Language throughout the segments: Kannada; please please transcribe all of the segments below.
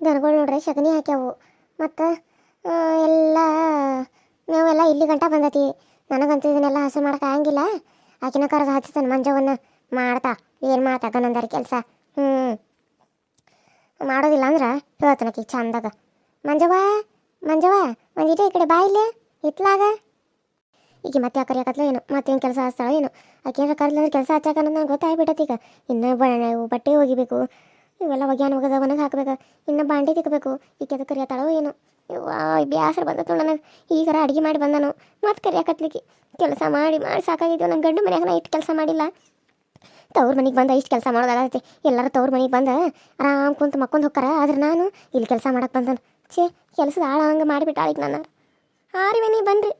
ದನಗಳು ನೋಡ್ರಿ ಸಗಣಿ ಹಾಕ್ಯಾವು. ಮತ್ತು ಎಲ್ಲ ಮೇವೆಲ್ಲ ಇಲ್ಲಿ ಗಂಟ ಬಂದತಿ. ನನಗಂತೂ ಇದನ್ನೆಲ್ಲ ಹಸು ಮಾಡಕ್ಕೆ ಆಗಂಗಿಲ್ಲ. ಆಕಿನ ಕರೆದು ಹಚ್ತಾನೆ ಮಂಜವನ್ನು ಮಾಡ್ತಾ, ಏನು ಮಾಡ್ತಾ ಗನಂದರ ಕೆಲಸ? ಹ್ಞೂ ಮಾಡೋದಿಲ್ಲ ಅಂದ್ರೆ ಹೇಳ್ತಾನಕಿ ಚಂದಾಗ ಮಂಜವ್ವ ಮಂಜವ್ವ ಒಂದಿಟ ಈ ಕಡೆ ಬಾ ಇಲ್ಲಿ. ಹಿತ್ಲಾಗ ಈಗ ಮತ್ತೆ ಆ ಕರಿಯಾಕತ್ಲ ಏನು, ಮತ್ತೇನು ಕೆಲಸ ಹಚ್ತಾಳೋ ಏನು. ಆಕೆ ಏನಾರ ಕರ್ಲಂದ್ರೆ ಕೆಲಸ ಹಚ್ಚಾಕ ನನಗೆ ನಂಗೆ ಗೊತ್ತಾಗ್ಬಿಟ್ಟತಿ ಈಗ. ಇನ್ನು ಬಟ್ಟೆ ಒಗಿಬೇಕು. ಇವೆಲ್ಲ ಒಗ್ಯಾನ ಒಗದ ಒಣಗಿ ಹಾಕ್ಬೇಕು. ಇನ್ನು ಬಾಂಡೆ ತಿಕ್ಕಬೇಕು ಈ ಕೆದ ಕರಿಯತ್ತಾಳೋ ಏನು. ಇವ್ವಾ ಬ್ಯಾಸರ ಬಂದತ್ತು ನನಗೆ. ಈಗಾರ ಅಡುಗೆ ಮಾಡಿ ಬಂದನು. ಮತ್ತೆ ಕರಿಯಾಕತ್ಲಿಕ್ಕೆ ಕೆಲಸ ಮಾಡಿ ಮಾಡಿ ಸಾಕಾಗಿದ್ದು ನನ್ನ ಗಂಡು ಮನೆಯಾಗ ನಾ ಕೆಲಸ ಮಾಡಿಲ್ಲ. ತವ್ರ ಮನೆಗೆ ಬಂದ ಇಷ್ಟು ಕೆಲಸ ಮಾಡೋದಾಗತ್ತೆ ಎಲ್ಲರೂ ತವ್ರ ಮನೆಗೆ ಬಂದ ಆರಾಮ್ ಕುಂತು ಮಕ್ಕೊಂದು ಹೋಗ್ತಾರ ಆದ್ರೆ ನಾನು ಇಲ್ಲಿ ಕೆಲಸ ಮಾಡಕ್ಕೆ ಬಂದನು. ಛೇ, ಕೆಲಸದ ಆಳ ಹಂಗೆ ಮಾಡಿಬಿಟ್ಟ ನಾನು ನನ್ನ. ಹಾರಿ ವೇನಿ, ಬನ್ರಿ.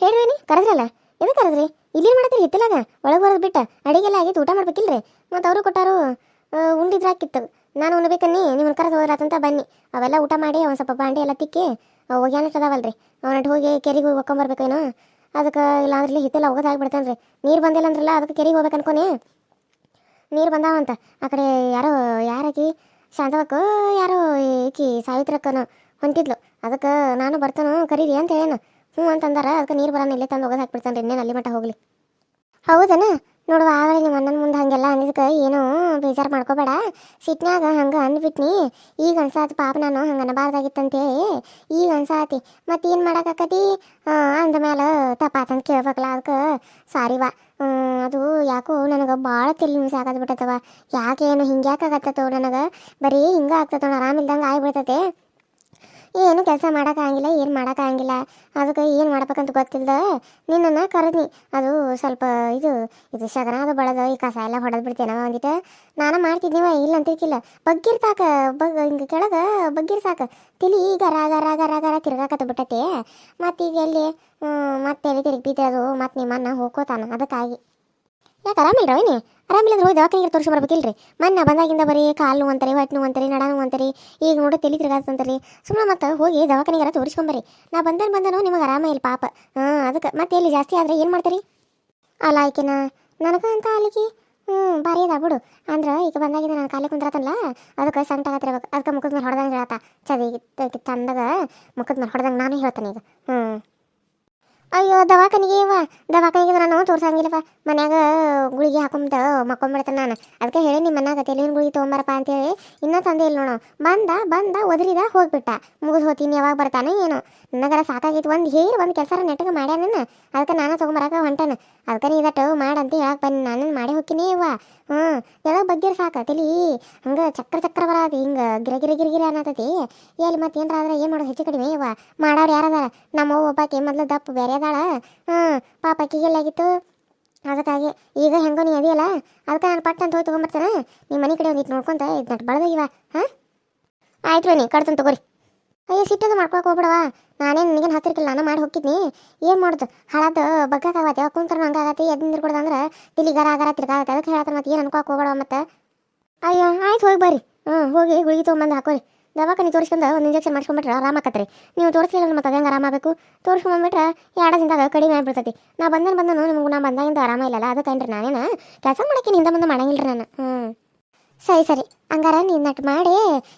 ಹೇಳ್ವೇನಿ ಕರೆದ್ರಲ್ಲ? ಎದು ಕರೆದ್ರಿ? ಇಲ್ಲೇನು ಮಾಡತ್ತೀರಿ ಹಿತ್ತಲಾಗ ಒಳಗೆ ಬರೋದು ಬಿಟ್ಟ. ಅಡಿಗೆಲ್ಲ ಆಗಿತ್ತು ಊಟ ಮಾಡ್ಬೇಕಿಲ್ರಿ? ಮತ್ತು ಅವರು ಕೊಟ್ಟಾರು ಉಂಡಿದ್ರೆ ಹಾಕಿತ್ತು. ನಾನು ಉಣ್ಬೇಕನ್ನಿ ನಿಮ್ಮ ಕರೆದು ಹೋದ್ರಾತಂತ ಬನ್ನಿ. ಅವೆಲ್ಲ ಊಟ ಮಾಡಿ ಒಂದು ಸ್ವಲ್ಪ ಬಾಂಡೆ ಎಲ್ಲ ತಿಕ್ಕಿ ಒಗ್ಯಾನಟ್ ಅದಾವಲ್ರಿ. ಅವನಟ್ಟು ಹೋಗಿ ಕೆರೆಗೆ ಹೋಗಿ ಒಕ್ಕೊಂಬರ್ಬೇಕೇನು ಅದಕ್ಕೆ ಇಲ್ಲಾಂದ್ರೆ ಇಲ್ಲಿ ಹಿತ್ತೆಲ್ಲ ಹೋಗೋದು ಆಗ್ಬಿಡ್ತಾನೆ ರೀ ನೀರು ಬಂದಿಲ್ಲ ಅಂದ್ರಲ್ಲ ಅದಕ್ಕೆ ಕೆರೆಗೆ ಹೋಗ್ಬೇಕು ಅನ್ಕೊನಿ. ನೀರು ಬಂದಾವಂತ. ಆ ಕಡೆ ಯಾರೋ, ಯಾರಾಕಿ? ಶಾಂತವಕ್ಕ, ಯಾರೋ ಈಕಿ ಸಾವಿತ್ರಕ್ಕನು ಹೊಂಟಿದ್ಲು. ಅದಕ್ಕೆ ನಾನು ಬರ್ತಾನು, ಕರೀರಿ ಅಂತ ಹೇಳೇನು. ಹ್ಞೂ ಅಂತಂದಾರ. ಅದಕ್ಕೆ ನೀರು ಬರೋಣ ಇಲ್ಲೇ ತಂದು ಹೋಗೋದು ಹಾಕ್ಬಿಡ್ತಾನೆ ರೀ ಇನ್ನೇನು ಅಲ್ಲಿ ಮಟ್ಟ ಹೋಗ್ಲಿ. ಹೌದನ? ನೋಡುವ ಆವಾಗ ನಿಮ್ಮ ಅಣ್ಣನ ಮುಂದೆ ಹಂಗೆಲ್ಲ ಅಂದಿದ್ದಕ್ಕೆ ಏನೋ ಬೇಜಾರು ಮಾಡ್ಕೋಬೇಡ. ಸಿಟ್ನ್ಯಾಗ ಹಂಗೆ ಅಂದ್ಬಿಟ್ನಿ. ಈಗ ಅನ್ಸಾತಿ, ಪಾಪ ನಾನು ಹಂಗೆ ಅನ್ನಬಾರ್ದಾಗಿತ್ತಂತೇಳಿ ಈಗ ಅನ್ಸಾತಿ ಮತ್ತೆ ಏನು ಮಾಡೋಕ್ಕಾಕತಿ ಅಂದ ಮೇಲೆ ಕೇಳ್ಬೇಕಲ್ಲ ಅದಕ್ಕೆ ಸಾರಿ ವಾ. ಅದು ಯಾಕೋ ನನಗೆ ಭಾಳ ತಲೆ ಮಿಸ್ ಆಗದ್ಬಿಟ್ಟತವ ಯಾಕೆ ಏನು ಹಿಂಗೆ ನನಗೆ? ಬರೀ ಹಿಂಗೆ ಆಗ್ತದ ಆರಾಮಿಲ್ದಂಗೆ ಆಗ್ಬಿಡ್ತತೆ. ಏನು ಕೆಲಸ ಮಾಡೋಕ್ಕಾಗಿಲ್ಲ ಏನು ಮಾಡೋಕ್ಕಾಗಿಲ್ಲ ಅದಕ್ಕೆ ಏನು ಮಾಡ್ಬೇಕಂತ ಗೊತ್ತಿಲ್ಲದ ನಿನ್ನನ್ನು ಕರೆದ್ನಿ. ಅದು ಸ್ವಲ್ಪ ಇದು ಇದು ಶಗನ ಅದು ಬಳದ ಈ ಕಸ ಎಲ್ಲ ಹೊಡೆದು ಬಿಡ್ತೇನವ ಅಂದಿಟ್ಟು. ನಾನು ಮಾಡ್ತಿದ್ದೀವ ಇಲ್ಲ ಅಂತಿರ್ಕಿಲ್ಲ ಬಗ್ಗಿರ್ತಾಕ ಬಗ್, ಹಿಂಗೆ ಕೆಳಗೆ ಬಗ್ಗಿರ್ ಸಾಕ. ತಿಳಿ ಗರ ಗರ ಗರ ಗರ ತಿರ್ಗಾಕತ್ತ ಮತ್ತೆ ಈಗ ಎಲ್ಲಿ ಮತ್ತೆ ಎಲ್ಲಿ ತಿರುಗಿ ಬಿದ್ದದು ಮತ್ತೆ ನಿಮ್ಮನ್ನ ಹೋಗ್ಕೋತಾನ. ಅದಕ್ಕಾಗಿ. ಯಾಕೆ ಆರಾಮಿಲ್ಲ ರವಿನಿ ಆರಾಮಿಲ್ಲ ಹೋಗಿ ದವಾಖಾನಿಗೆ ತೋರಿಸಿ ಬರ್ಬೇಕಿಲ್ರಿ. ಮೊನ್ನೆ ಬಂದಾಗಿಂದ ಬರೀ ಕಾಲು ಅಂತಾರೆ, ಹೊಟ್ಟೆ ನೋವು ಅಂತಾರೆ, ನಡ ನೋವು ಅಂತಾರೆ, ಈಗ ನೋಡಿ ತಲೆ ಅಂತಾರೆ. ಸುಮ್ಮನೆ ಮತ್ತೆ ಹೋಗಿ ದವಾಖಾನಿಗಾರ ತೋರಿಸ್ಕೊಂಬರಿ ನಾ ಬಂದೇನು ಬಂದನು ನಿಮಗೆ ಆರಾಮ ಇಲ್ಲ ಪಾಪ. ಹಾಂ, ಅದಕ್ಕೆ ಮತ್ತೆ ಇಲ್ಲಿ ಜಾಸ್ತಿ ಆದರೆ ಏನು ಮಾಡ್ತೀರಿ? ಅಲ್ಲ ಆಯ್ಕೆನ ನನಗೆ ಅಂತ ಅಲ್ಲಿಗೆ ಹ್ಞೂ ಬಾರಿ ಅದ ಬಿಡು. ಅಂದ್ರೆ ಈಗ ಬಂದಾಗಿಂದ ನಾನು ಖಾಲಿ ಕುಂದ್ರತಲ್ಲ ಅದಕ್ಕೆ ಸಂಟ ಆಗತ್ತಿರ್ಬೇಕು ಅದಕ್ಕೆ ಮುಖದ ಮೇಲೆ ಹೊಡೆದಂಗೆ ಹೇಳತ್ತ ಚದಿ ತಂದಾಗ ಮುಖದ ಮೇಲೆ ಹೊಡೆದಂಗೆ ನಾನು ಹೇಳ್ತೇನೆ ಈಗ. ಹ್ಞೂ ಅಯ್ಯೋ, ದವಾಖಾನಿಗೆ ಇವ. ದವಾಖಾನಿಗೆ ನಾನು ತೋರ್ಸಂಗಿಲ್ಲವ ಮನ್ಯಾಗ ಗುಳಿಗೆ ಹಾಕೊಂಬಿಟ್ಟು ಮಕ್ಕೊಂಬಿಡ್ತಾನೆ ನಾನು. ಅದಕ್ಕೆ ಹೇಳಿ ನಿಮ್ಮ ಮನ್ಯಾಗ ತೆಲಿನ ಗುಳಿಗೆ ತೊಗೊಂಬರಪ್ಪ ಅಂತೇಳಿ ಇನ್ನೂ ತಂದೆ ಇಲ್ಲ ನೋಡು. ಬಂದ ಬಂದ, ಒದರಿದ, ಹೋಗ್ಬಿಟ್ಟ. ಮುಗಿದು ಹೋತೀನಿ ಯಾವಾಗ ಬರ್ತಾನೆ ಏನು. ನನಗರ ಸಾಕಾಗಿತ್ತು ಒಂದು ಹೇರ್ ಒಂದು ಕೆಲಸ ನೆಟ್ಟಗೆ ಮಾಡ್ಯಾನ ಅದಕ್ಕೆ ನಾನು ತೊಗೊಂಬರಕ ಹೊಂಟಾನ. ಅದಕ್ಕೆ ನೀ ಇದಟ್ಟು ಮಾಡಂತ ಹೇಳಕ್ ಬನ್ನಿ ನಾನು ಮಾಡಿ ಹೋಗ್ತೀನಿ, ಇವ. ಹ್ಞೂ. ಎಲ್ಲ ಬಗ್ಗೆ ಸಾಕ ತಲಿ ಹಂಗೆ ಚಕ್ರ ಚಕ್ರ ಬರತಿ ಹಿಂಗೆ ಗಿರ ಗಿರ ಗಿರ ಗಿರ ಅನ್ನತತಿ. ಎಲ್ಲಿ ಮತ್ತೆ ಏನಾರ ಆದ್ರೆ ಏನು ಮಾಡೋದು? ಹೆಚ್ಚು ಕಡಿಮೆ, ಇವ. ಮಾಡೋರು ಯಾರದಾರ ನಮ್ಮ ಒಬ್ಬಾಕೆ ಮೊದಲು ದಪ್ಪ, ಬೇರೆ ಅದಾಳ ಹ್ಞೂ ಪಾಪ ಆಗಿತ್ತು. ಅದಕ್ಕಾಗಿ ಈಗ ಹೆಂಗೋ ನೀ ಅದಿಯಲ್ಲ, ಅದಕ್ಕೆ ನಾನು ಪಟ್ಟಂತ ಹೋಗಿ ತೊಗೊಂಬರ್ತೇನೆ. ನಿಮ್ಮ ಮನೆ ಕಡೆ ಒಂದಿಟ್ಟು ನೋಡ್ಕೊಂತ ಇದು ನಟ್ ಬಳದೋಗಿವ ಹಾಂ? ಆಯ್ತು ನೀ ಕಡ್ತಂತ ತಗೋರಿ. ಅಯ್ಯೋ, ಸಿಟ್ಟದು ಮಾಡ್ಕೊಳಕ್ಕೆ ಹೋಗ್ಬಿಡವಾ. ನಾನೇನು ನಿನಗೇನು ಹತ್ತಿರಕ್ಕಿಲ್ಲ ನಾನು ಮಾಡಿ ಹೋಗಿದ್ನಿ ಏನು ಮಾಡೋದು? ಹಾಳಾದ ಬಗ್ಗಕ್ಕಾಗತ್ತೆ ಯಾವಾಗ ಕುಂತ್ರ ಹಂಗಾಗತ್ತೆ ಎದ್ದು ನಿಂದಿರ್ಕೊಡ್ದಂದ್ರೆ ತಿಳಿ ಗರ ಆಗರ ತಿರ್ಗಾಗತ್ತೆ ಅದಕ್ಕೆ ಹೇಳತ್ತ ಮತ್ತೆ ಏನು ಅನ್ಕೋಕೆ ಹೋಗ್ಬಿಡವ ಮತ್ತೆ? ಅಯ್ಯೋ, ಆಯ್ತು ಹೋಗಿ ಬರ್ರಿ. ಹ್ಞೂ ಹೋಗಿ ಗುಳಿಗೆ ತೊಗೊಂಬಂದು ಹಾಕೋರಿ. ದವಾಖಾನೆ ತೋರಿಸ್ಕೊಂಡು ಒಂದು ಇಂಜೆಕ್ಷನ್ ಮಾಡಿಸ್ಕೊಂಬಿಟ್ರೆ ಆರಾಮ ಆಕತ್ರಿ ನೀವು ತೋರಿಸ್ಲಿಲ್ಲ ಮತ್ತೆ ಅದಂಗೆ ಆರಾಮ ಆಗಬೇಕು ತೋರಿಸ್ಕೊಂಡ್ಬಿಟ್ರೆ ಎರಡು ದಿನದಾಗ ಕಡಿಮೆ ಆಗಿಬಿಡ್ತೈತಿ. ನಾ ಬಂದನು ಬಂದನು, ನಿಮ್ಗೆ ನಾ ಬಂದಾಗಿಂದ ಆರಾಮ ಇಲ್ಲಲ್ಲ ಅದಕ್ಕೇನ್ರಿ ನಾನೇನ ಕೆಲಸ ಮಾಡೋಕ್ಕೆ ಹಿಂದೆ ಮುಂದೆ ಮಾಡಂಗಿಲ್ಲ ರೀ ನಾನು. ಹ್ಞೂ ಸರಿ ಸರಿ. ಹಂಗಾರ ನೀನು ನಟ್ ಮಾಡಿ,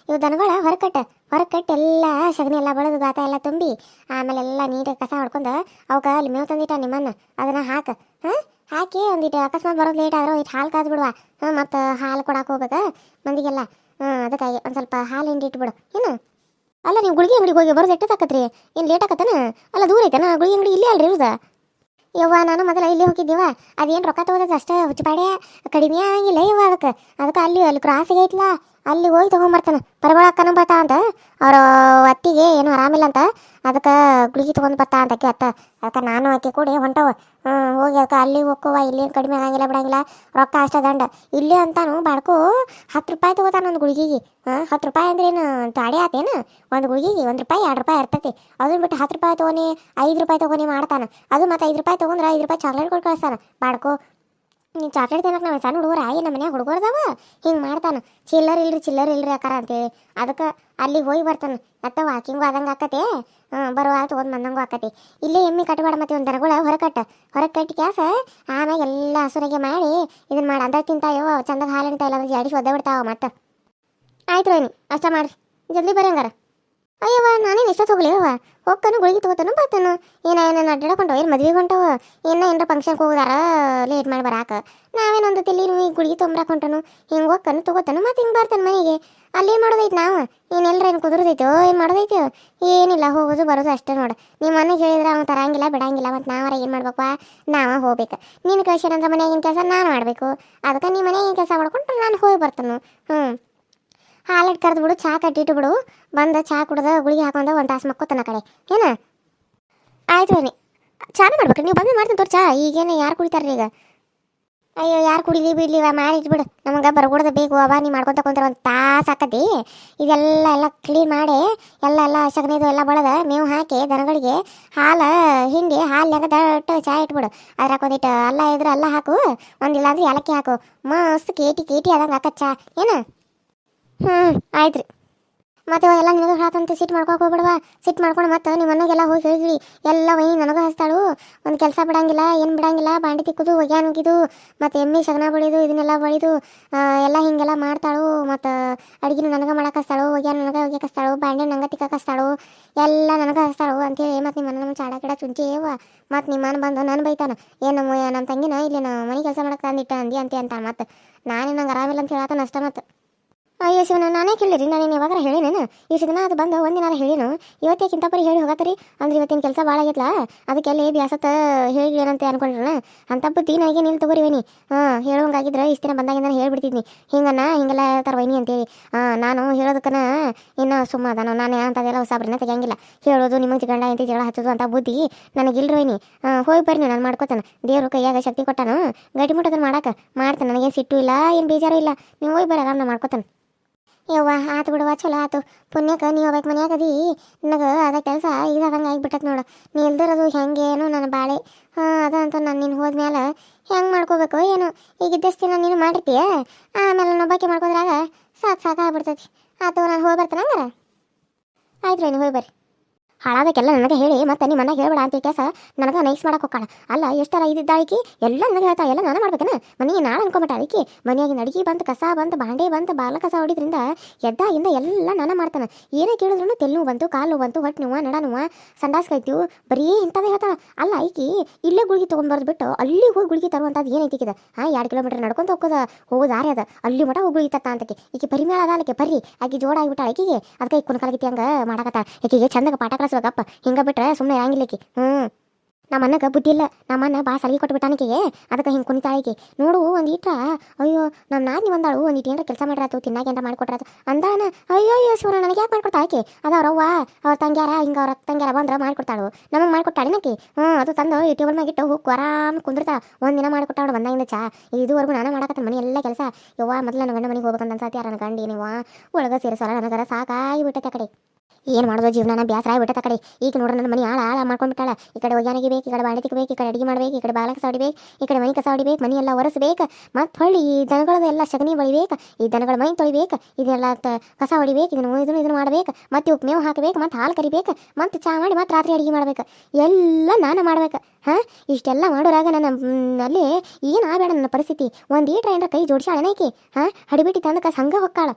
ಇವು ದನಗಳ ಹೊರಕಟ್ಟು. ಹೊರಕಟ್ಟು ಎಲ್ಲ ಸಗಣಿ ಎಲ್ಲ ಬಳದು ಗಾತ ಎಲ್ಲ ತುಂಬಿ, ಆಮೇಲೆ ಎಲ್ಲ ನೀಟಾಗಿ ಕಸ ಹೊಡ್ಕೊಂಡು ಅವಕ್ಕೆ ಅಲ್ಲಿ ಮೇವು ತಂದಿಟ್ಟ ನಿಮ್ಮನ್ನು. ಅದನ್ನು ಹಾಕ. ಹಾಂ? ಹಾಕಿ ಒಂದಿಟ್ಟು ಅಕಸ್ಮಾತ್ ಬರೋದು ಲೇಟ್ ಆದ್ರೆ ಒಂದಿಟ್ಟು ಹಾಲು ಕಾದು ಬಿಡುವ ಹಾಂ, ಮತ್ತು ಹಾಲು ಕೊಡಕ್ಕೆ ಹೋಗ್ಬೇಕು ಮಂದಿಗೆಲ್ಲ. ಅದಕ್ಕಾಗಿ ಒಂದು ಸ್ವಲ್ಪ ಹಾಲು ಹಿಂಡಿ ಇಟ್ಬಿಡು. ಏನು? ಅಲ್ಲ, ನೀವು ಗುಳಿಗೆ ಅಂಗಡಿಗೆ ಹೋಗಿ ಬರೋದು ಎಷ್ಟು ತಕ್ಕತ್ರಿ ಏನು ಲೇಟ್ ಆಗತ್ತಾನ ಅಲ್ಲ, ದೂರ ಐತನ? ಗುಳಿಗೆ ಅಂಗಡಿ ಇಲ್ಲೇ ಅಲ್ರಿ ಇರೋದ? ಯವ್ವ, ನಾನು ಮೊದಲ ಇಲ್ಲಿ ಹೋಗಿದ್ದೀವ. ಅದೇನು ರೊಕ್ಕ ತಗೋದಕ್ಕೆ ಅಷ್ಟೇ ಹುಚ್ಚುಪಾಡೆ ಕಡಿಮೆ ಆಗಿಲ್ಲ ಯವ್ವ ಅದಕ್ಕೆ ಅದಕ್ಕೆ ಅಲ್ಲಿ ಅಲ್ಲಿ ಕ್ರಾಸಿಗೆ ಐತ್ಲ. ಅಲ್ಲಿ ಹೋಗಿ ತೊಗೊಂಬರ್ತಾನೆ. ಪರಿಮಳಕ್ಕನ ಬರ್ತಾ ಅಂತ. ಅವ್ರ ಅತ್ತಿಗೆ ಏನು ಆರಾಮಿಲ್ಲ ಅಂತ. ಅದಕ್ಕೆ ಗುಳಿಗೆ ತೊಗೊಂಡು ಬರ್ತಾ ಅಂತ ಅಕ್ಕಿ ಅತ್ತ ಅದಕ್ಕೆ ನಾನು ಅಕ್ಕಿ ಕೂಡಿ ಹೊಂಟವ. ಹ್ಞೂ ಹೋಗಿ ಅದಕ್ಕೆ ಅಲ್ಲಿ ಹೋಕ್ಕುವ ಇಲ್ಲೇನು ಕಡಿಮೆ ಆಗಂಗಿಲ್ಲ, ಬಿಡಂಗಿಲ್ಲ, ರೊಕ್ಕ ಅಷ್ಟೇ ದಂಡ. ಇಲ್ಲಿ ಅಂತಾನು ಬಾಡ್ಕೋ ಹತ್ತು ರೂಪಾಯಿ ತಗೋತಾನ ಒಂದು ಗುಳಿಗೆಗೆ. ಹಾಂ, ಹತ್ತು ರೂಪಾಯಿ ಅಂದ್ರೆ ಏನು ತಾಡೆ ಆತೇನು? ಒಂದು ಗುಳಿಗೆಗೆ, ಒಂದು ರೂಪಾಯಿ, ಎರಡು ರೂಪಾಯಿ ಇರ್ತೈತಿ. ಅದನ್ನ ಬಿಟ್ಟು ಹತ್ತು ರೂಪಾಯಿ ತೊಗೊನಿ, ಐದು ರೂಪಾಯಿ ತೊಗೊನಿ ಮಾಡ್ತಾನೆ. ಅದು ಮತ್ತೆ ಐದು ರೂಪಾಯಿ ತೊಗೊಂಡ್ರೆ ಐದು ರೂಪಾಯಿ ಚಾಕ್ಲೇಟ್ ಕೊಟ್ಟು ಕಳಿಸ್ತಾನೆ. ಬಾಡ್ಕೋ ನೀನು ಚಾಕ್ಲೇಟ್ ತಿನ್ನಕ್ಕೆ ನಾವು ಸಣ್ಣ ಹುಡುಗರ, ಆಯಿ ನಮ್ಮ ಮನ್ಯಾಗ ಹುಡುಗರ್ದವ ಹಿಂಗೆ ಮಾಡ್ತಾನೆ. ಚಿಲ್ಲರ್ ಇಲ್ರಿ ಚಿಲ್ಲರ್ ಇಲ್ರಿ ಅಕ್ಕಾರ ಅಂತೇಳಿ. ಅದಕ್ಕೆ ಅಲ್ಲಿ ಹೋಗಿ ಬರ್ತಾನೆ. ಅತ್ತ ವಾಕಿಂಗು ಆದಂಗೆ ಆಕತೆ. ಬರುವಾಗ ಬರುವ ತೊಗೊಂಡು ಬಂದಂಗೂ ಆಕತಿ. ಇಲ್ಲೇ ಎಮ್ಮೆ ಕಟ್ಟಬೇಡ ಮತ್ತೆ ಒಂದು ದನಗಳ ಹೊರಗೆ ಕಟ್ಟ ಹೊರಗೆ ಕಟ್ಟಿ ಕ್ಯಾಸ ಆಮ್ಯಾಗ ಎಲ್ಲ ಹಸುರಿಗೆ ಮಾಡಿ ಇದನ್ನ ಮಾಡಿ ಅಂದ್ರೆ ತಿಂತಾಯೋ ಚಂದಾಗ ಹಾಲು ಹಿಡಿತಾ ಇಲ್ಲ ಅಂದ್ರೆ ಜಾಡಿ ಒದ್ದೆ ಬಿಡ್ತಾವ ಮತ್ತೆ. ಆಯ್ತು ರೀ ಅಷ್ಟ ಮಾಡಿರಿ. ಜಲ್ದಿ ಬರ್ರಿ ಹಂಗಾರ ಅಯ್ಯವ್ವ, ನಾನೇನು ಎಷ್ಟೊತ್ತು ಹೋಗ್ಲಿ ಅವ್ವ. ಹೋಗ್ತಾನು ಗುಳಿಗೆ ತಗೋತಾನು ಬರ್ತಾನು. ಏನ ಏನೇನು ಅಡ್ಡಾಡ್ಕೊಂಡು ಏನು ಮದ್ವೆಗೆ ಹೊಂಟವ? ಏನ, ಏನಾರ ಫಂಕ್ಷನ್ಗೆ ಹೋಗೋದಾರ? ಲೇಟ್ ಮಾಡಿ ಬರಾಕ. ನಾವೇನೊಂದು ತಿಳಿ ಗುಳಿಗೆ ತೊಂಬರಾಕ್ ಹೊಂಟನು. ಹಿಂಗೆ ಹೋಗ್ತಾನು ತಗೋತಾನು ಮತ್ತೆ ಹಿಂಗೆ ಬರ್ತಾನೆ ಮನೆಗೆ. ಅಲ್ಲೇ ಮಾಡೋದೈತೆ ನಾವು? ಏನೆಲ್ಲರ ಏನು ಕುದುರ್ದೈತೋ, ಏನು ಮಾಡೋದೈತೆ? ಏನಿಲ್ಲ, ಹೋಗೋದು ಬರೋದು ಅಷ್ಟೇ ನೋಡು. ನಿಮ್ಮ ಮನೆಗೆ ಹೇಳಿದ್ರೆ ಅವ್ನು ತರಂಗಿಲ್ಲ, ಬಿಡಂಗಿಲ್ಲ ಮತ್ತು ನಾವರ ಏನು ಮಾಡ್ಬೇಕು ನಾವು ಹೋಗ್ಬೇಕು. ನೀನು ಕಳ್ಸ್ಯಾನಂದ್ರೆ ಮನೆಯಾಗಿನ ಕೆಲಸ ನಾನು ಮಾಡಬೇಕು. ಅದಕ್ಕೆ ನಿಮ್ಮ ಮನೆಯಾಗಿನ ಕೆಲಸ ಮಾಡ್ಕೊಂಡು ನಾನು ಹೋಗಿ ಬರ್ತಾನು. ಹ್ಞೂ ಹಾಲಿಟ್ಟು ಕರೆದು ಬಿಡು ಚಹಾ ಕಟ್ಟಿಟ್ಟು ಬಿಡು. ಬಂದ ಚಹಾ ಕುಡ್ದ ಗುಳಿಗೆ ಹಾಕೊಂಡ ಒಂದು ತಾಸು ಮಕ್ಕೋತನ ಕಡೆ. ಏನ? ಆಯ್ತು ಬನ್ನಿ ಚಾನ ಮಾಡ್ಬೇಕು ನೀವು ಬಂದು ಮಾಡ್ತೀನಿ ತೋರ್ ಚಾ ಈಗೇನು ಯಾರು ಕುಡಿತಾರ್ರಿ ಈಗ? ಅಯ್ಯೋ, ಯಾರು ಕುಡಿಲಿ ಬಿಡ್ಲಿ ಮಾಡಿಟ್ಬಿಡು ನಮಗೆ ಬರ್ಕೊಡ್ದ ಬೇಕು, ಅವ ನೀ ಮಾಡ್ಕೊತ ಕುಂತಾರೆ ಒಂದು ತಾಸು ಹಾಕತಿ ಇದೆಲ್ಲ ಎಲ್ಲ ಕ್ಲೀನ್ ಮಾಡಿ, ಎಲ್ಲ ಎಲ್ಲ ಸಗಣಿದು ಎಲ್ಲ ಬಳದ, ಮೇವು ಹಾಕಿ, ದನಗಳಿಗೆ ಹಾಲು, ಹಿಂಡಿ ಹಾಲ್ನಾಗ ದಟ್ಟ ಚಾ ಇಟ್ಬಿಡು. ಅದ್ರಾಗ ಒಂದಿಟ್ಟು ಅಲ್ಲ ಇದ್ರೆ ಅಲ್ಲ ಹಾಕು ಒಂದಿಲ್ಲ ಅಂದ್ರೆ ಏಲಕ್ಕಿ ಹಾಕು. ಮಸ್ತ್ ಕೇಟಿ ಕೇಟಿ ಅದಂಗೆ ಹಾಕತ್ ಚಾ. ಏನು? ಹ್ಞೂ ಆಯ್ತು ಮತ್ತೆ ಎಲ್ಲ ನಿನಗೆ ಹೇಳತ್ತಂತ ಸಿಟ್ ಮಾಡ್ಕೊಕ್ ಹೋಗ್ಬಿಡವಾ ಸಿಟ್ ಮಾಡ್ಕೊಂಡು ಮತ್ತೆ ನಿಮ್ಮ ಮನೆಗೆಲ್ಲ ಹೋಗಿ ಹೇಳಿದ್ವಿ ಎಲ್ಲ ವೈ ನನಗೂ ಹಚ್ತಾಳು ಒಂದು ಕೆಲಸ ಬಿಡಂಗಿಲ್ಲ, ಏನು ಬಿಡಂಗಿಲ್ಲ. ಬಾಂಡಿ ತಿಕ್ಕುದು ಒಗ್ಯಾನ್ ಉಗಿದು, ಮತ್ತೆ ಎಮ್ಮೆ ಶಗನ ಬಳಿದು, ಇದನ್ನೆಲ್ಲ ಬಳಿದು ಎಲ್ಲ ಹಿಂಗೆಲ್ಲ ಮಾಡ್ತಾಳು. ಮತ್ತು ಅಡುಗೆನ ನನಗೆ ಮಾಡಕ್ಕೆ ಹಸ್ತಾಳು ಒಗ್ಯಾನ್ ನನಗೆ ಒಗ್ಯಕ್ಕೆ ಹಸ್ತಾಳು ಬಾಂಡೆ ನಂಗೆ ತಿಕ್ಕಕ್ಕೆ ಹಸ್ತಾಳು. ಎಲ್ಲ ನನಗೆ ಹಚ್ತಾಳು ಅಂತೇಳಿ ಮತ್ತು ನಿಮ್ಮ ನಮ್ಮ ಚಾಡ ಗಿಡ ಚುಂಚಿ ಏವ ಮತ್ತು ನಿಮ್ಮ ಬಂದು ನನ್ನ ಬೈತಾನ. ಏನು ನಮ್ಮ ನಮ್ಮ ತಂಗಿನ? ಇಲ್ಲಿ ಮನೆ ಕೆಲಸ ಮಾಡಕ್ಕೆ ಅಂದಿಟ್ಟ ಅಂದಿ ಅಂತೆ ಅಂತ ಮತ್ತು ನಾನೇ ನಂಗೆ ಆರಾಮಿಲ್ಲ ಅಂತ ಹೇಳತ್ತಾನ ಅಷ್ಟ ಮತ್ತು. ಅಯ್ಯೋ ಶಿವನ ನಾನೇ ಕೇಳಿರಿ ನಾನು ಯಾವಾಗ ಹೇಳಿನೇನು ಇಷ್ಟು ದಿನ ಅದು ಬಂದು ಒಂದಿನಾರ ಹೇಳಿನು ಇವತ್ತೇಕಿಂತ ಪರಿ ಹೇಳಿ ಹೋಗತ್ತರಿ? ಅಂದ್ರೆ ಇವತ್ತಿನ ಕೆಲಸ ಭಾಳ ಆಗೈತ್ಲ? ಅದಕ್ಕೆ ಅಲ್ಲಿ ಬ್ಯಾಸತ್ತ ಹೇಳಿ ಏನಂತ ಅನ್ಕೊಂಡ್ರಣ? ಅಂತ ಬುದ್ಧಿ ನನಗೆ ನೀನು ತಗೋರಿವೇನಿ ಹಾಂ, ಹೇಳುವಂಗಾಗಿದ್ರೆ ಇಷ್ಟು ದಿನ ಬಂದಾಗಿಂದ ಹೇಳ್ಬಿಡ್ತಿದ್ನಿ. ಹಿಂಗನ್ನ ಹಿಂಗೆಲ್ಲ ಹೇಳ್ತಾರ ವೈನಿ ಅಂತೇಳಿ. ಹಾಂ, ನಾನು ಹೇಳೋದಕ್ಕನ ಇನ್ನು ಸುಮ್ಮ ಅದಾನು? ನಾನು ಅಂಥದ್ದೆಲ್ಲ ಹೊಸಬ್ರನ್ನ ತೆಗಿಯಂಗಿಲ್ಲ. ಹೇಳೋದು ನಿಮಗೆ ಗಂಡ ಅಂತ ಜಗಳ ಹಚ್ಚೋದು ಅಂತ ಬುದ್ಧಿ ನನಗಿಲ್ರಿ ವೈನಿ. ಹೋಗಿ ಬರ್ರಿ ನಾನು ಮಾಡ್ಕೋತಾನೆ. ದೇವ್ರು ಕೈಯಾಗ ಶಕ್ತಿ ಕೊಟ್ಟಾನು. ಗಟ್ಟಿ ಮುಟ್ಟದನ್ನ ಮಾಡಕ್ಕೆ ಮಾಡ್ತಾನೆ, ನನಗೇನು ಸಿಟ್ಟು ಇಲ್ಲ, ಏನು ಬೇಜಾರು ಇಲ್ಲ. ನೀವು ಹೋಗಿ ಬರ್ರಿ ಆರಾಮ ಮಾಡ್ಕೋತಾನೆ. ಯವ್ವ, ಆತು ಬಿಡವ್ವ, ಚಲೋ ಆತು. ಪುಣ್ಯಕ್ಕೆ ನೀ ಹೋಗ್ಬೇಕು ಮನ್ಯಾಗ ಅದಿ. ನನಗೆ ಅದ ಕೆಲಸ ಇದಾದಂಗೆ ಆಗಿಬಿಟ್ಟತ್ ನೋಡು. ನೀ ಇಲ್ದಿರೋದು ಹೆಂಗೆ ಏನು ನನ್ನ ಬಾಳೆ. ಹಾಂ, ಅದ ಅಂತ ನಾನು ನೀನು ಹೋದ್ಮೇಲೆ ಹೆಂಗೆ ಮಾಡ್ಕೋಬೇಕು ಏನು? ಈಗ ಇದ್ದಷ್ಟು ದಿನ ನೀನು ಮಾಡಿರ್ತೀಯ? ಆಮೇಲೆ ನಾನು ಬಾಕಿ ಮಾಡ್ಕೋದ್ರಾಗ ಸಾಕು ಸಾಕಾಗ್ಬಿಡ್ತೈತಿ. ಆತು, ನಾನು ಹೋಗಿ ಬರ್ತಾನೆ ಹಂಗಾರ? ಆಯ್ತು ರೀ ನೀವು ಹೋಗಿ ಬರ್ರಿ. ಹಾಳಾದಕ್ಕೆಲ್ಲ ನನಗೆ ಹೇಳಿ, ಮತ್ತೆ ನಿಮ್ಮ ಮನೆಗೆ ಹೇಳ್ಬೇಡ ಅಂತ ಕೆಲಸ ನನಗೆ ನೈಸ್ ಮಾಡಕ್ಕೆ ಹೋಗ್ಕಾಳ. ಅಲ್ಲ ಎಷ್ಟರ ಇದ್ದಿದ್ದ ಆಕಿ? ಎಲ್ಲ ನನಗೆ ಹೇಳ್ತಾ, ಎಲ್ಲ ನಾನು ಮಾಡ್ಬೇಕೇನ? ಮನೆಗೆ ನಾಳೆ ಅನ್ಕೊಂಬಿಟ್ಟ ಅದಕ್ಕೆ ಮನೆಯಾಗಿನ ಅಡಿಗೆ ಬಂತು ಕಸ ಬಂತು ಬಾಂಡೆ ಬಂತು ಬಾಲ ಕಸ ಹೊಡಿದ್ರಿಂದ ಎದ್ದಾಗಿಂದ ಎಲ್ಲ ನಾನು ಮಾಡ್ತಾನೆ. ಏನೇ ಕೇಳಿದ್ರು ತೆಲ್ಲು ಬಂತು, ಕಾಲು ಬಂತು, ಹೊಟ್ಟೆ ನೋವು, ನಡ ನೋವು ಸಂಡಾಸ್ ಬರೀ ಇಂಥದ್ದೇ ಹೇಳ್ತಾಳ. ಅಲ್ಲ ಐಕಿ ಇಲ್ಲೇ ಗುಳಿಗೆ ತೊಗೊಂಡ್ಬರ್ದು ಬಿಟ್ಟು ಅಲ್ಲಿ ಹೋಗಿ ಗುಳಿಗೆ ತರುವಂಥದ್ದು ಏನೈತಿ ಈಕಿದ? ಹಾಂ ಎರಡು ಕಿಲೋಮೀಟರ್ ನಡ್ಕೊಂತ ಹೋಗೋದ ಹೋಗೋ ದಾರಿ ಅದ. ಅಲ್ಲಿ ಮಟ ಹೋಗಿ ಗುಳಿಗೆ ತತ್ತ ಅಂತಕ್ಕೆ ಈಕೆ ಪರಿಮೇಳ ಅದ ಅಲ್ಲಕ್ಕೆ ಬರ್ರಿ. ಆಕಿ ಜೋಡ ಆಗಿಬಿಟ್ಟ ಆಕಿಗೆ. ಅದಕ್ಕೆ ಕುಣಕಾಲಗಿತಿ ಹಂಗೆ ಮಾಡಕತ್ತಾಳ. ಈಕೆಗೆ ಚಂದಗ ಪಾಠ ಕಲಿಸ್ಬೇಕಪ್ಪ ಹಿಂಗೆ ಬಿಟ್ರೆ ಸುಮ್ಮನೆ ಯಾಂಗಿಲ್ಲ ಈಕಿ. ಹ್ಞೂ ನಮ್ಮ ಅನ್ನಕ್ಕೆ ಬುದ್ಧಿ ಇಲ್ಲ. ನಮ್ಮ ಅಣ್ಣ ಬಾ ಸಲಿಗೆ ಕೊಟ್ಬಿಟ್ಟಾನಿಕೆಗೆ ಅದಕ್ಕೆ ಹಿಂಗೆ ಕುಣಿತಾಳಿಕೆ ನೋಡು, ಒಂದು ಇಟ್ರ ಅಯ್ಯೋ ನಮ್ಮ ನಾದಿನಿ ಬಂದಾಳು. ಒಂದು ಏನಾರ ಕೆಲಸ ಮಾಡ್ರಾತು ತಿನ್ನಾಕ ಏನಾರ ಮಾಡ್ಕೊಟ್ರಾತು. ಅಂದಾನ, ಅಯ್ಯೋ ಅಯ್ಯೋ ಶಿವನ ನನಗೆ ಯಾಕೆ ಮಾಡ್ಕೊಡ್ತಾ ಆಕೆ ಅದು ಅವ್ರವ್ವ ಅವ್ರ ತಂಗ್ಯಾರ, ಹಿಂಗೆ ಅವ್ರ ತಂಗ್ಯಾರ ಬಂದ್ರೆ ಮಾಡ್ಕೊಡ್ತಾಳು. ನಮಗೆ ಮಾಡ್ಕೊಟ್ಟಾಳೆ ನಕ್ಕಿ ಹ್ಞೂ ಅದು ತಂದು ಈ ಟೇಬಲ್ ಮ್ಯಾಗ ಇಟ್ಟು ಹೋಗಿ ಆರಾಮ್ ಕುಂದಿರ್ತಾಳ. ಒಂದು ಮಾಡ್ಕೊಟ್ಟಾಳು ಬಂದಾಗಿಂದ ಚಾ. ಇದುವರೆಗೂ ನಾನು ಮಾಡಕತ್ತ ಮನೆ ಎಲ್ಲ ಕೆಲಸ. ಯವ್ವ, ಮೊದಲು ನನ್ನ ಗಂಡ ಮನೆಗೆ ಹೋಗ್ಬೇಕಂತ ಅನ್ಸತ್ತಿ ಯಾರ ಗಂಡ ಏನಿವ ಒಳಗೆ ಸೇರಿಸೋಲ್ಲ ನನಗರ ಸಾಕಾಗಿ ಬಿಟ್ಟೈತೆ ಕಡೆ. ಏನು ಮಾಡೋದು ಜೀವನ ಬೇಸರ ಆಗ್ಬಿಟ್ಟೆ ಕಡೆ. ಈಗ ನೋಡ್ರಿ ನನ್ನ ಮನೆ ಆಳ ಆಳ ಮಾಡ್ಕೊಂಡ್ಬಿಟ್ಟಾಳ ಈ ಕಡೆ ಒಗ್ಯಾನಿಗೆ ಬೇಕು, ಈ ಕಡೆ ಬಾಂಡೆ ಬೇಕು ಈ ಕಡೆ ಅಡಿಗೆ ಮಾಡ್ಬೇಕು, ಈ ಕಡೆ ಬಾಲಕ ಕಸ ಹೊಡಿಬೇಕು, ಈ ಕಡೆ ಮನೆ ಕಸ ಹೊಡಿಬೇಕು, ಮನೆ ಎಲ್ಲ ಒರೆಸ್ಬೇಕು. ಮತ್ತು ಹೊಳ್ಳಿ ಈ ದನಗಳದೆಲ್ಲ ಸಗಣಿ ಬಳಿಬೇಕು. ಈ ದನಗಳ ಮೈ ತೊಳಿಬೇಕು. ಇದೆಲ್ಲ ಕಸ ಹೊಡಿಬೇಕು, ಇದನ್ನು ಇದನ್ನು ಇದನ್ನು ಮಾಡ್ಬೇಕು. ಮತ್ತು ಉಪ್ಪು ಮೇವು ಹಾಕಬೇಕು, ಮತ್ತು ಹಾಲು ಕರಿಬೇಕು, ಮತ್ತು ಚಾ ಮಾಡಿ ಮತ್ತು ರಾತ್ರಿ ಅಡಿಗೆ ಮಾಡ್ಬೇಕು. ಎಲ್ಲ ನಾನು ಮಾಡ್ಬೇಕು. ಹಾಂ? ಇಷ್ಟೆಲ್ಲ ಮಾಡೋರಾಗ ನನ್ನ ಅಲ್ಲಿ ಏನು ಆಗಬೇಡ ನನ್ನ ಪರಿಸ್ಥಿತಿ. ಒಂದು ಈಟ್ರ ಏನಾರ ಕೈ ಜೋಡಿಸಾಳ ಏನೈಕಿ ಹಾಂ? ಹಡಿಬಿಟ್ಟು ತಂದಕ ಹಂಗ ಹೊಕ್ಕಾಳ.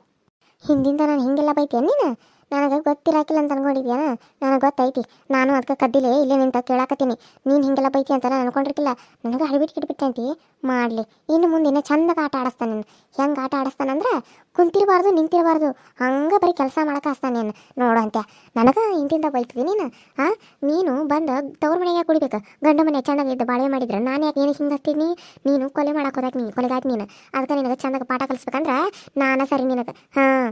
ಹಿಂದಿಂದ ನಾನು ಹಿಂಗೆಲ್ಲ ಬೈತೇನೆ ನೀನು? ನನಗೆ ಗೊತ್ತಿರಾಕಿಲ್ಲ ಅಂತ ಅನ್ಕೊಂಡಿದ್ಯಾ ನನಗೆ ಗೊತ್ತೈತಿ. ನಾನು ಅದಕ್ಕೆ ಕದ್ದಿಲೆ ಇಲ್ಲೇ ನಿಂತ ಕೇಳಾಕತ್ತೀನಿ. ನೀನು ಹಿಂಗೆಲ್ಲ ಬೈತಿ ಅಂತ ನಾನು ಅನ್ಕೊಂಡಿರ್ಕಿಲ್ಲ ನನಗೆ ಹಡಿಬಿಟ್ಟು ಕಿಟ್ಬಿಟ್ಟೆ ಮಾಡಲಿ. ಇನ್ನು ಮುಂದೆ ಇನ್ನೂ ಚಂದಗೆ ಆಟ ಆಡಿಸ್ತಾನೆ ನಾನು. ಹೆಂಗೆ ಆಟ ಆಡಿಸ್ತಾನಂದ್ರೆ ಕುಂತಿರಬಾರ್ದು, ನಿಂತಿರಬಾರ್ದು. ಹಂಗೆ ಬರೀ ಕೆಲಸ ಮಾಡಕ್ಕೆ ಹಾಸ್ತಾನೆ ನಾನು. ನೋಡು ಅಂತ ನನಗೆ ಇಂತಿಂದ ಬೈತಿದ್ದೀನಿ ನೀನು? ಹಾಂ ನೀನು ಬಂದು ತವ್ರ ಮನೆಗೆ ಕುಡಿಬೇಕು. ಗಂಡ ಮನೆ ಇದ್ದ ಬಾಳೆ ಮಾಡಿದ್ರೆ ನಾನು ಯಾಕೆ ಏನು ಹಿಂಗೆ ಹಸ್ತೀನಿ ನೀನು ಕೊಲೆ ಮಾಡಕ್ಕೆ ಹೋದಾಕ ನೀನು ಕೊಲೆಗಾಯ್ತು ನೀನು ಅದಕ್ಕೆ ನಿನಗೆ ಚಂದಾಗ ಪಾಠ ಕಲಿಸ್ಬೇಕಂದ್ರೆ ನಾನು ಸರಿ ನಿನಗೆ ಹಾಂ.